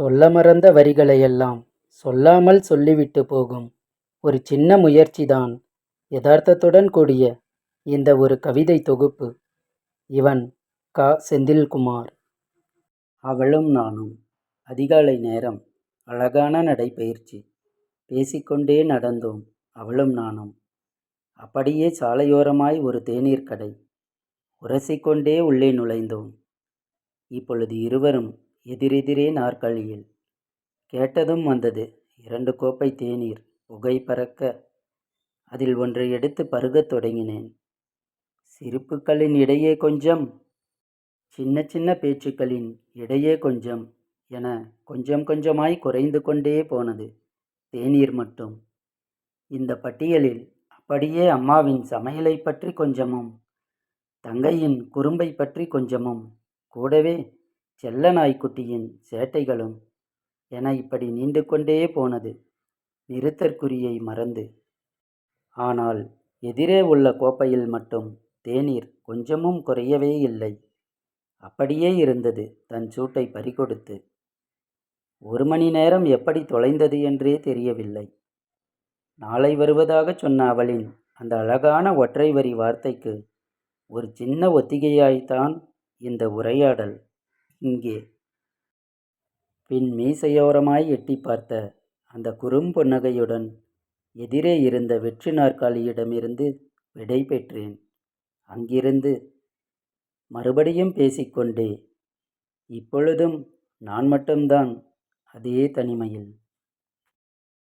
சொல்ல மறந்த வரிகளையெல்லாம் சொல்லாமல் சொல்லிவிட்டு போகும் ஒரு சின்ன முயற்சிதான் யதார்த்தத்துடன் கூடிய இந்த ஒரு கவிதை தொகுப்பு. இவன் க. செந்தில்குமார். அவளும் நானும் அதிகாலை நேரம் அழகான நடைபயிற்சி பேசிக்கொண்டே நடந்தோம் அவளும் நானும். அப்படியே சாலையோரமாய் ஒரு தேநீர் கடை உரசிக்கொண்டே உள்ளே நுழைந்தோம். இப்பொழுது இருவரும் எதிரெதிரே நாற்காலியில் கேட்டதும் வந்தது இரண்டு கோப்பை தேநீர் புகை பறக்க. அதில் ஒன்றை எடுத்து பருகத் தொடங்கினேன். சிரிப்புகளின் இடையே கொஞ்சம் சின்ன சின்ன பேச்சுக்களின் இடையே கொஞ்சம் என கொஞ்சம் கொஞ்சமாய் குறைந்து கொண்டே போனது தேநீர் மட்டும். இந்த பட்டியலில் அப்படியே அம்மாவின் சமையலை பற்றி கொஞ்சமும் தங்கையின் குறும்பை பற்றி கொஞ்சமும் கூடவே செல்ல நாய்க்குட்டியின் சேட்டைகளும் என இப்படி நீண்டு கொண்டே போனது. நிறுத்தற்குறியை மறந்து. ஆனால் எதிரே உள்ள கோப்பையில் மட்டும் தேநீர் கொஞ்சமும் குறையவே இல்லை. அப்படியே இருந்தது தன் சூட்டை பறிகொடுத்து. ஒரு மணி நேரம் எப்படி தொலைந்தது என்றே தெரியவில்லை. நாளை வருவதாகச் சொன்ன அவளின் அந்த அழகான ஒற்றை வரி வார்த்தைக்கு ஒரு சின்ன ஒத்திகையாய்த்தான் இந்த உரையாடல். இங்கே. பின் மீசையோரமாய் எட்டி பார்த்த அந்த குறும்புன்னகையுடன் எதிரே இருந்த வெற்றி நாற்காலியிடமிருந்து விடை பெற்றேன். அங்கிருந்து மறுபடியும் பேசிக்கொண்டே இப்பொழுதும் நான் மட்டும்தான் அதே தனிமையில்.